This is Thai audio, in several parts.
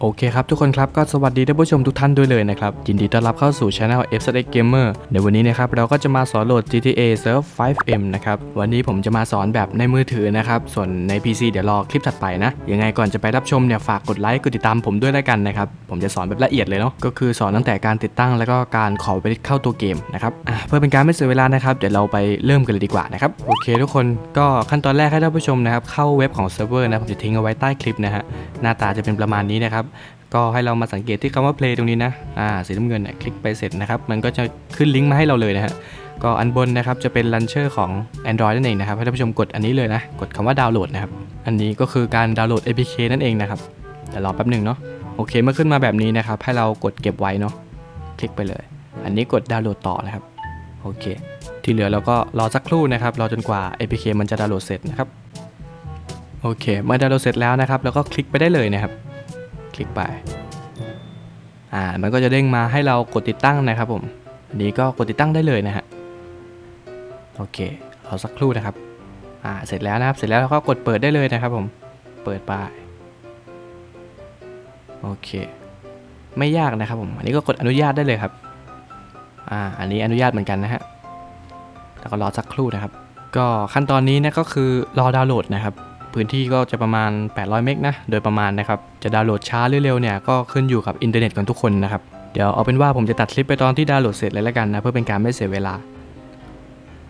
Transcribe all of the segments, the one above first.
โอเคครับทุกคนครับก็สวัสดีท่านผู้ชมทุกท่านด้วยเลยนะครับ ยินดีต้อนรับเข้าสู่ช anel f s x Gamer ในวันนี้นะครับเราก็จะมาสอนโหลด GTA Surf 5M นะครับ วันนี้ผมจะมาสอนแบบในมือถือนะครับ ส่วนใน PC เดี๋ยวรอคลิปถัดไปนะ ยังไงก่อนจะไปรับชมเนี่ยฝากกดไลค์กดติดตามผมด้วยแล้วกันนะครับ ผมจะสอนแบบละเอียดเลยเนาะก็คือสอนตั้งแต่การติดตั้งแล้วก็การขอไปเข้าตัวเกมนะครับเพื่อเป็นการไม่เสียเวลานะครับเดี๋ยวเราไปเริ่มกันเลยดีกว่านะครับโอเค ทุกคนก็ขั้นตอนแรกให้ท่านผู้ชมนะครับเข้าเว็บของเซิร์ฟเวอร์นะผมจะทิ้งเอาไว้ใต้คลิปนะฮะหน้าตาจะเป็นประมาณนี้นะครับก็ให้เรามาสังเกตที่คำว่า play ตรงนี้นะอ่าสีน้ำเงินเนี่ยคลิกไปเสร็จนะครับมันก็จะขึ้นลิงก์มาให้เราเลยนะฮะก็อันบนนะครับจะเป็นลันเชอร์ของ Android นั่นเองนะครับให้ท่านผู้ชมกดอันนี้เลยนะกดคำว่าดาวน์โหลดนะครับอันนี้ก็คือการดาวน์โหลด APK นั่นเองนะครับเดี๋ยวรอแป๊บหนึ่งเนาะโอเคเมื่อขึ้นมาแบบนี้นะครับให้เรากดเก็บไว้เนาะคลิกไปเลย อันนี้กดดาวน์โหลดต่อนะครับโอเค ที่เหลือเราก็รอสักครู่นะครับรอจนกว่า APK มันจะดาวน์โหลดเสร็จนะครับโอเคเมื่อดาวน์โหลดเสร็จแล้วนะครับแล้วก็คลิกไปได้เลยนะครับ คลิกไป อ่า มันก็จะเด้งมาให้เรากดติดตั้งนะครับผม อันนี้ก็กดติดตั้งได้เลยนะฮะ โอเครอสักครู่นะครับ อ่า เสร็จแล้วนะครับ เสร็จแล้วเราก็กดเปิดได้เลยนะครับผม เปิดไป โอเค ไม่ยากนะครับผม อันนี้ก็กดอนุญาตได้เลยครับ อ่า อันนี้อนุญาตเหมือนกันนะฮะ แล้วก็รอสักครู่นะครับ ก็ขั้นตอนนี้นะก็คือรอดาวน์โหลดนะครับ พื้นที่ก็จะประมาณ 800 เมกนะ โดยประมาณนะครับ จะดาวน์โหลดช้าหรือเร็วเนี่ยก็ขึ้นอยู่กับอินเทอร์เน็ตของทุกคนนะครับ เดี๋ยวเอาเป็นว่าผมจะตัดคลิปไปตอนที่ดาวน์โหลดเสร็จเลยแล้วกันนะเพื่อเป็นการไม่เสียเวลา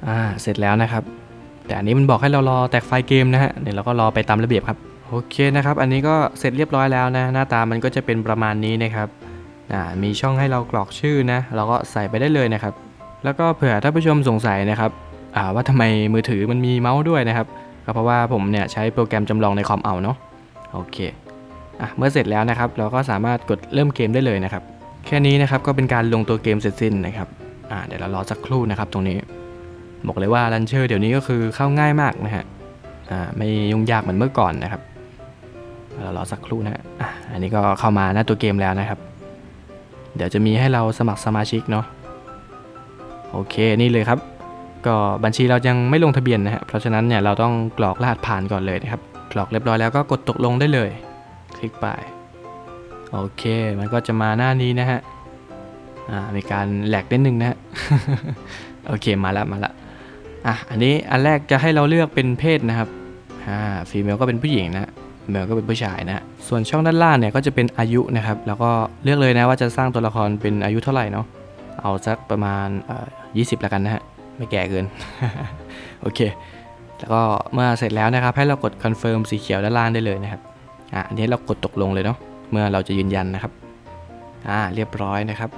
อ่า เสร็จแล้วนะครับ แต่อันนี้มันบอกให้เรารอแตกไฟล์เกมนะฮะ เดี๋ยวเราก็รอไปตามระเบียบครับ โอเคนะครับ อันนี้ก็เสร็จเรียบร้อยแล้วนะ หน้าตามันก็จะเป็นประมาณนี้นะครับอ่ามีช่องให้เรากรอกชื่อนะ เราก็ใส่ไปได้เลยนะครับ แล้วก็เผื่อท่านผู้ชมสงสัยนะครับอ่าว่าทำไมมือถือมันมีเมาส์ด้วยนะครับ ก็เพราะว่าผมเนี่ยใช้โปรแกรมจำลองในคอมเอาเนาะโอเคอะเมื่อเสร็จแล้วนะครับ เราก็สามารถกดเริ่มเกมได้เลยนะครับ แค่นี้นะครับก็เป็นการลงตัวเกมเสร็จสิ้นนะครับอ่าเดี๋ยวเรารอสักครู่นะครับตรงนี้บอกเลยว่าลันเชอร์เดี๋ยวนี้ก็คือเข้าง่ายมากนะฮะอ่าไม่ยุ่งยากเหมือนเมื่อก่อนนะครับเรารอสักครู่นะฮะอะอันนี้ก็เข้ามาหน้าตัวเกมแล้วนะครับ เดี๋ยวจะมีให้เราสมัครสมาชิกเนาะโอเคนี่เลยครับ ก็บัญชีเรายังไม่ลงทะเบียนนะฮะเพราะฉะนั้นเนี่ยเราต้องกรอกรหัสผ่านก่อนเลยนะครับกรอกเรียบร้อยแล้วก็กดตกลงได้เลย คลิกไปโอเค มันก็จะมาหน้านี้นะฮะอ่ามีการแหลกนิดนึงนะฮะโอเคมาละมาละอะอันนี้อันแรกจะให้เราเลือกเป็นเพศนะครับอ่าฟีเมลก็เป็นผู้หญิงนะเมลก็เป็นผู้ชายนะส่วนช่องด้านล่างเนี่ยก็จะเป็นอายุนะครับ แล้วก็เลือกเลยนะว่าจะสร้างตัวละครเป็นอายุเท่าไหร่เนาะเอาสักประมาณเอ่อ20แล้วกันนะฮะ ไม่แก่เกิน โอเค แล้วก็เมื่อเสร็จแล้วนะครับ ให้เรากด confirm สีเขียวด้านล่างได้เลยนะครับ อะอันนี้เรากดตกลงเลยเนาะ เมื่อเราจะยืนยันนะครับ อ่า เรียบร้อยนะครับ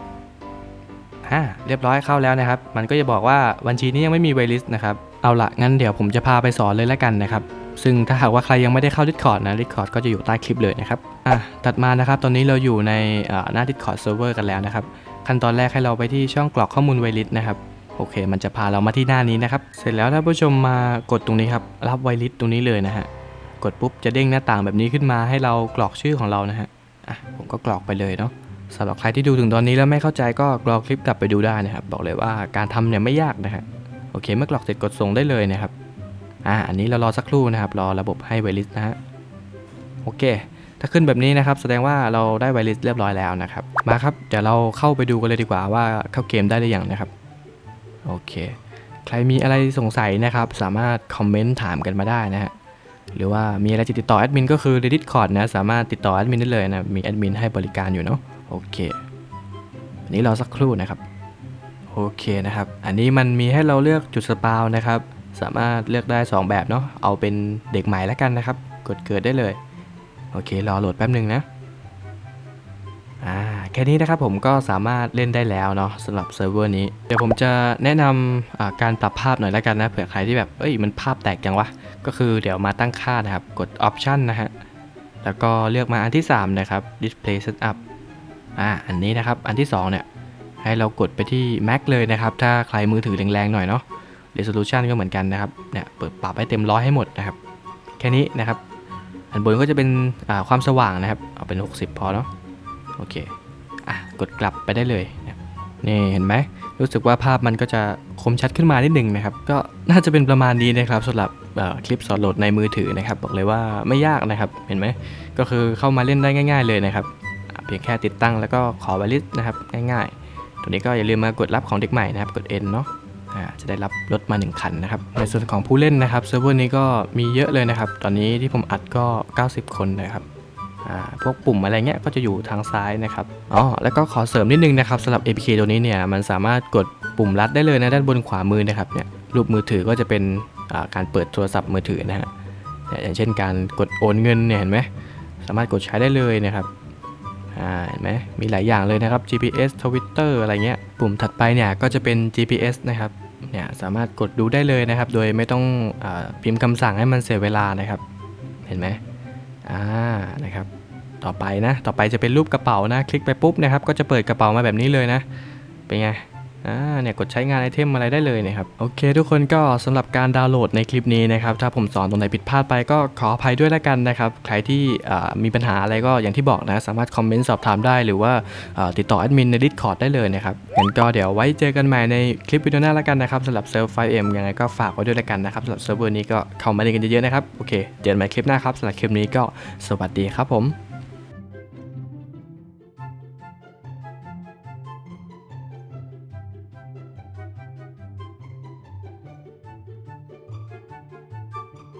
อ่า เรียบร้อยเข้าแล้วนะครับ มันก็จะบอกว่าบัญชีนี้ยังไม่มีไวลิสนะครับ เอาละงั้นเดี๋ยวผมจะพาไปสอนเลยแล้วกันนะครับซึ่งถ้าหากว่าใครยังไม่ได้เข้า Discord นะ Discord ก็จะอยู่ใต้คลิปเลยนะครับ อะตัดมานะครับ ตอนนี้เราอยู่ในอ่าหน้า Discord server กันแล้วนะครับ ขั้นตอนแรกให้เราไปที่ช่องกรอกข้อมูลไวลิสนะครับ โอเค มันจะพาเรามาที่หน้านี้นะครับ เสร็จแล้วท่านผู้ชมมากดตรงนี้ครับ รับไวลิสตรงนี้เลยนะฮะ กดปุ๊บจะเด้งหน้าต่างแบบนี้ขึ้นมาให้เรากรอกชื่อของเรานะฮะ อะ ผมก็กรอกไปเลยเนาะสำหรับใครที่ดูถึงตอนนี้แล้วไม่เข้าใจก็กรอกคลิปกลับไปดูได้นะครับ บอกเลยว่าการทำเนี่ยไม่ยากนะฮะ โอเค เมื่อกรอกเสร็จกดส่งได้เลยนะครับ อ่า อันนี้เรารอสักครู่นะครับ รอระบบให้ไวลิสนะฮะ โอเคถ้าขึ้นแบบนี้นะครับ แสดงว่าเราได้ไวลิสเรียบร้อยแล้วนะครับ มาครับ เดี๋ยวเราเข้าไปดูกันเลยดีกว่าว่าเข้าเกมได้หรือยังนะครับ โอเค ใครมีอะไรสงสัยนะครับ สามารถคอมเมนต์ถามกันมาได้นะฮะ หรือว่ามีอะไรจะติดต่อแอดมินก็คือ Reddit c o r d นะ สามารถติดต่อแอดมินได้เลยนะ มีแอดมินให้บริการอยู่เนาะ โอเคอันนี้รอสักครู่นะครับ โอเคนะครับ อันนี้มันมีให้เราเลือกจุดสปาวนะครับ สามารถเลือกได้ 2 แบบเนาะ เอาเป็นเด็กใหม่แล้วกันนะครับ กดเกิดได้เลย โอเค รอโหลดแป๊บหนึ่งนะ แค่นี้นะครับผมก็สามารถเล่นได้แล้วเนาะสำหรับเซิร์ฟเวอร์นี้ เดี๋ยวผมจะแนะนำการปรับภาพหน่อยแล้วกันนะเผื่อใครที่แบบเอ้ยมันภาพแตกจังวะ ก็คือเดี๋ยวมาตั้งค่านะครับ กด Option นะฮะแล้วก็เลือกมาอันที่ 3 นะครับ Display Setup อ่าอันนี้นะครับอันที่ 2 เนี่ย ให้เรากดไปที่ Max เลยนะครับ ถ้าใครมือถือแรงๆหน่อยเนาะ Resolution ก็เหมือนกันนะครับเนี่ยเปิดปรับให้เต็มร้อยให้หมดนะครับ แค่นี้นะครับ อันบนก็จะเป็นความสว่างนะครับ เอาเป็น 60 พอเนาะโอเค กดกลับไปได้เลยนี่เห็นไหมรู้สึกว่าภาพมันก็จะคมชัดขึ้นมานิดนึงนะครับ ก็น่าจะเป็นประมาณนี้นะครับสำหรับคลิปสอนโหลดในมือถือนะครับ บอกเลยว่าไม่ยากนะครับเห็นไหมก็คือเข้ามาเล่นได้ง่าย ๆเลยนะครับ เพียงแค่ติดตั้งแล้วก็ขอไวลิสนะครับง่ายๆ ตัวนี้ก็อย่าลืมมากดรับของเด็กใหม่นะครับกด N เนาะจะได้รับรถมา 1 คันนะครับ ในส่วนของผู้เล่นนะครับเซิร์ฟเวอร์นี้ก็มีเยอะเลยนะครับ ตอนนี้ที่ผมอัดก็ 90 คนนะครับ พวกปุ่มอะไรเงี้ยก็จะอยู่ทางซ้ายนะครับอ๋อแล้วก็ขอเสริมนิดนึงนะครับสำหรับ APK ตัวนี้เนี่ยมันสามารถกดปุ่มลัดได้เลยนะด้านบนขวามือนะครับเนี่ยรูปมือถือก็จะเป็นการเปิดโทรศัพท์มือถือนะฮะเนี่ยอย่างเช่นการกดโอนเงินเนี่ยเห็นไหมสามารถกดใช้ได้เลยนะครับเห็นไหมมีหลายอย่างเลยนะครับ GPS Twitter อะไรเงี้ย ปุ่มถัดไปเนี่ยก็จะเป็น GPS นะครับ เนี่ยสามารถกดดูได้เลยนะครับ โดยไม่ต้องอพิมพ์คำสั่งให้มันเสียเวลานะครับ เห็นไหมอ่า นะครับ ต่อไปนะ ต่อไปจะเป็นรูปกระเป๋านะ คลิกไปปุ๊บนะครับ ก็จะเปิดกระเป๋ามาแบบนี้เลยนะ เป็นไงอ่าเนี่ยกดใช้งานไอเทมอะไรได้เลยนะครับ โอเค ทุกคนก็สำหรับการดาวน์โหลดในคลิปนี้นะครับ ถ้าผมสอนตรงไหนผิดพลาดไปก็ขออภัยด้วยแล้วกันนะครับ ใครที่มีปัญหาอะไรก็อย่างที่บอกนะ สามารถคอมเมนต์สอบถามได้ หรือว่าอ่าติดต่อแอดมินใน Discord ได้เลยนะครับงั้นก็เดี๋ยวไว้เจอกันใหม่ในคลิปวิดีโอหน้าแล้วกันนะครับสำหรับเซิร์ฟ 5M ยังไงก็ฝากไว้ด้วยแล้วกันนะครับสำหรับเซิร์ฟเวอร์นี้ก็เข้ามาเล่นกันเยอะๆนะครับโอเคเจอกันใหม่คลิปหน้าครับสำหรับคลิปนี้ก็สวัสดีครับผม